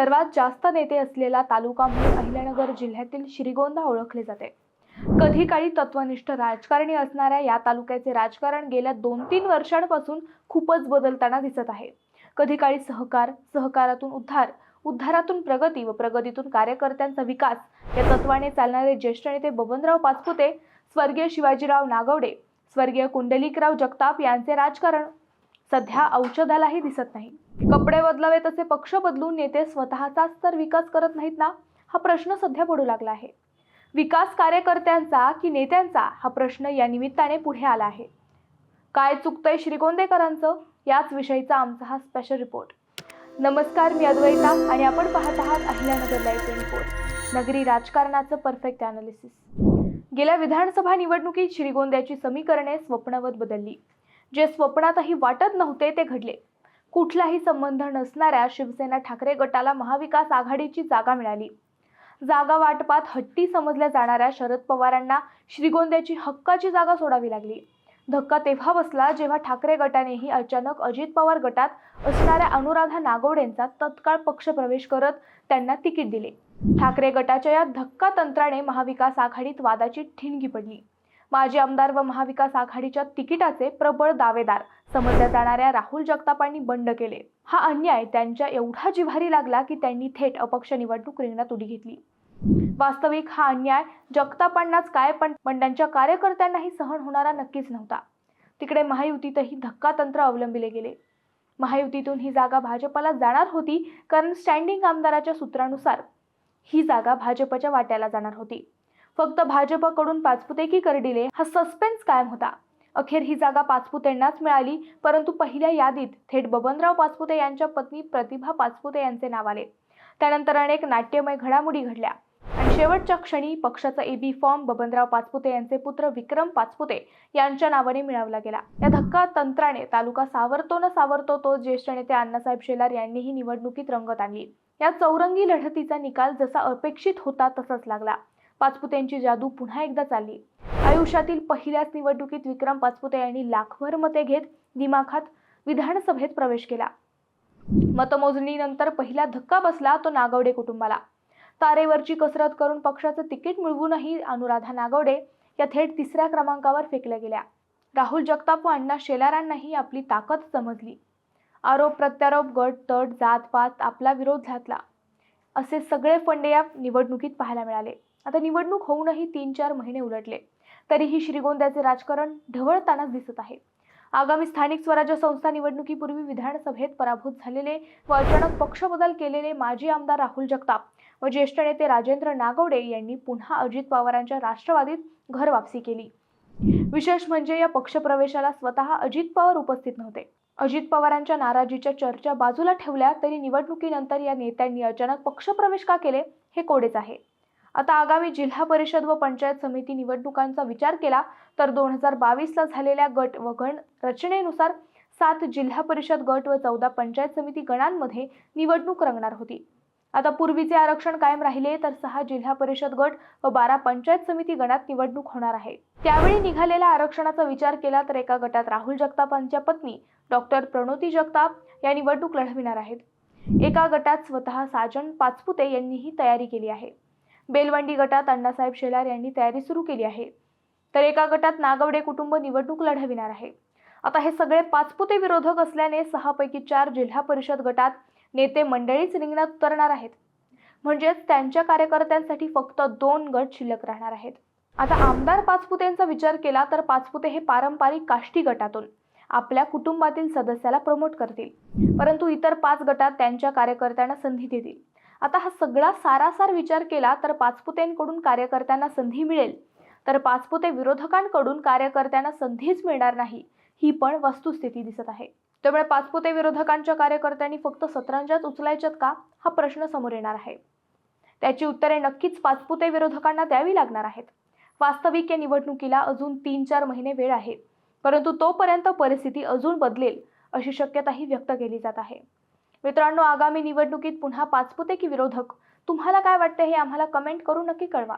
सर्वात जास्त नेते असलेला तालुका म्हणून अहिल्यानगर जिल्ह्यातील श्रीगोंदा ओळखले जाते. कधी काळी तत्वनिष्ठ राजकारणी असणाऱ्या या तालुक्याचे राजकारण गेल्या दोन तीन वर्षांपासून खूपच बदलताना दिसत आहे. कधी काळी सहकार सहकारातून उद्धार उद्धारातून प्रगती व प्रगतीतून कार्यकर्त्यांचा विकास या तत्वाने चालणारे ज्येष्ठ नेते बबनराव पाचपुते स्वर्गीय शिवाजीराव नागवडे स्वर्गीय कुंडलिकराव जगताप यांचे राजकारण सध्या औषधालाही दिसत नाही. कपडे बदलावे तसे पक्ष बदलून नेते स्वतःचाच तर विकास करत नाहीत ना हा प्रश्न सध्या पडू लागला आहे. विकास कार्यकर्त्यांचा की नेत्यांचा हा प्रश्न या निमित्ताने पुढे आला आहे. काय चुकतंय श्रीगोंदेकरांचं? याच विषयीचा आमचा हा स्पेशल रिपोर्ट नमस्कार मी अद्वैता आणि आपण पाहत आहात अहिल्यानगर लाईव्ह ट्वेंटी फोर नगरी राजकारणाचं परफेक्ट अनालिसिस गेल्या विधानसभा निवडणुकीत श्रीगोंद्याची समीकरणे स्वप्नवत बदलली. जे स्वप्नातही वाटत नव्हते ते घडले. कुठलाही संबंध नसणाऱ्या शिवसेना ठाकरे गटाला महाविकास आघाडीची जागा मिळाली. जागा वाटपात हट्टी समजल्या जाणाऱ्या शरद पवारांना श्रीगोंद्याची हक्काची जागा सोडावी लागली. धक्का तेव्हा बसला जेव्हा ठाकरे गटानेही अचानक अजित पवार गटात असणाऱ्या अनुराधा नागवडेंचा तत्काळ पक्षप्रवेश करत त्यांना तिकीट दिले. ठाकरे गटाच्या या धक्का तंत्राने महाविकास आघाडीत वादाची ठिणगी पडली. माजी आमदार व महाविकास आघाडीच्या तिकिटाचे प्रबळ दावेदार. समजल्या जाणाऱ्या राहुल जगतापांनी बंड केले. हा अन्याय त्यांच्या एवढा जिव्हारी लागला की त्यांनी थेट अपक्ष निवडणूक रिंगणात उडी घेतली. वास्तविक हा अन्याय जगतापांनाच काय पण पण त्यांच्या कार्यकर्त्यांनाही सहन होणारा नक्कीच नव्हता. तिकडे महायुतीतही धक्का तंत्र अवलंबिले गेले. महायुतीतून ही जागा भाजपला जाणार होती कारण स्टँडिंग आमदाराच्या सूत्रानुसार ही जागा भाजपच्या वाट्याला जाणार होती. फक्त भाजपकडून पाचपुते की करडिले हा सस्पेन्स कायम होता. अखेर ही जागा पाचपुतेंनाच मिळाली परंतु पहिल्या यादीत थेट बबनराव पाचपुते यांच्या पत्नी प्रतिभा पाचपुते यांचे नाव आले. त्यानंतर अनेक नाट्यमय घडामोडी घडल्या. आणि शेवटच्या क्षणी पक्षाचा एबी फॉर्म बबनराव पाचपुते यांचे पुत्र विक्रम पाचपुते यांच्या नावाने मिळवला गेला. या धक्का तंत्राने तालुका सावरतो न सावरतो तो ज्येष्ठ नेते अण्णासाहेब शेलार यांनीही निवडणुकीत रंगत आणली. या चौरंगी लढतीचा निकाल जसा अपेक्षित होता तसाच लागला. पाचपुतेंची जादू पुन्हा एकदा चालली. आयुष्यातील पहिल्याच निवडणुकीत विक्रम पाचपुते यांनी लाखभर मते घेत दिमाखात विधानसभेत प्रवेश केला. मतमोजणीनंतर पहिला धक्का बसला तो नागवडे कुटुंबाला. तारेवरची कसरत करून पक्षाचं तिकीट मिळवूनही अनुराधा नागवडे या थेट तिसऱ्या क्रमांकावर फेकल्या गेल्या. राहुल जगताप व अण्णा शेलारांनाही आपली ताकद समजली. आरोप प्रत्यारोप गट तट जात पात आपला विरोध घातला. असे सगळे फंडे या निवडणुकीत पाहायला मिळाले. आता निवडणूक होऊनही तीन चार महिने उलटले. तरीही श्रीगोंद्याचे राजकारण ढवळतानाच दिसत आहे. आगामी स्थानिक स्वराज्य संस्था निवडणुकीपूर्वी विधानसभेत पराभूत झालेले व अचानक पक्षबदल केलेले माजी आमदार राहुल जगताप व ज्येष्ठ नेते राजेंद्र नागवडे यांनी पुन्हा अजित पवारांच्या राष्ट्रवादीत घर वापसी केली. विशेष म्हणजे या पक्षप्रवेशाला स्वतः अजित पवार उपस्थित नव्हते. अजित पवारांच्या नाराजीच्या चर्चा बाजूला ठेवल्या तरी निवडणुकीनंतर या नेत्यांनी अचानक पक्षप्रवेश का केले हे कोडेच आहे. आता आगामी जिल्हा परिषद व पंचायत समिती निवडणुकांचा विचार केला तर दोन हजार बावीसला झालेल्या गट व गण रचनेनुसार सात जिल्हा परिषद गट व चौदा पंचायत समिती गणांमध्ये निवडणूक रंगणार होती. आता पूर्वीचे आरक्षण कायम राहिले तर सहा जिल्हा परिषद गट व बारा पंचायत समिती गणात निवडणूक होणार आहे. त्यावेळी निघालेल्या आरक्षणाचा विचार केला तर एका गटात राहुल जगतापांच्या पत्नी डॉक्टर प्रणोती जगताप या निवडणूक लढविणार आहेत. एका गटात स्वतः साजन पाचपुते यांनीही तयारी केली आहे. बेलवंडी गटात अण्णासाहेब शेलार यांनी तयारी सुरू केली आहे. तर एका गटात नागवडे कुटुंब निवडणूक लढविणार आहे. आता हे सगळे पाचपुते विरोधक असल्याने सहापैकी चार जिल्हा परिषद गटात नेते मंडळीच रिंगणात उतरणार आहेत. म्हणजेच त्यांच्या कार्यकर्त्यांसाठी फक्त दोन गट शिल्लक राहणार आहेत. आता आमदार पाचपुतेंचा विचार केला तर पाचपुते हे पारंपरिक काष्टी गटातून आपल्या कुटुंबातील सदस्याला प्रमोट करतील. परंतु इतर पाच गटात त्यांच्या कार्यकर्त्यांना संधी देतील. आता हा सगळा सारासार विचार केला तर पाचपुतेंकडून कार्यकर्त्यांना संधी मिळेल. तर पाचपुते विरोधकांकडून कार्यकर्त्यांना संधीच मिळणार नाही ही पण वस्तुस्थिती दिसत आहे. त्यामुळे पाचपुते विरोधकांच्या कार्यकर्त्यांनी फक्त सतरंजाच उचलायच्यात का? हा प्रश्न समोर येणार आहे. त्याची उत्तरे नक्कीच पाचपुते विरोधकांना द्यावी लागणार आहेत. वास्तविक या निवडणुकीला अजून तीन चार महिने वेळ आहे. परंतु तोपर्यंत परिस्थिती अजून बदलेल अशी शक्यताही व्यक्त केली जात आहे. मित्रांनो आगामी निवडणुकीत पुन्हा पाचपुते की विरोधक? तुम्हाला काय वाटते हे आम्हाला कमेंट करून नक्की कळवा.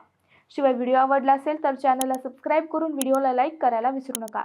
शिवाय व्हिडिओ आवडला असेल तर चॅनलला सबस्क्राईब करून व्हिडिओला लाईक करायला विसरू नका.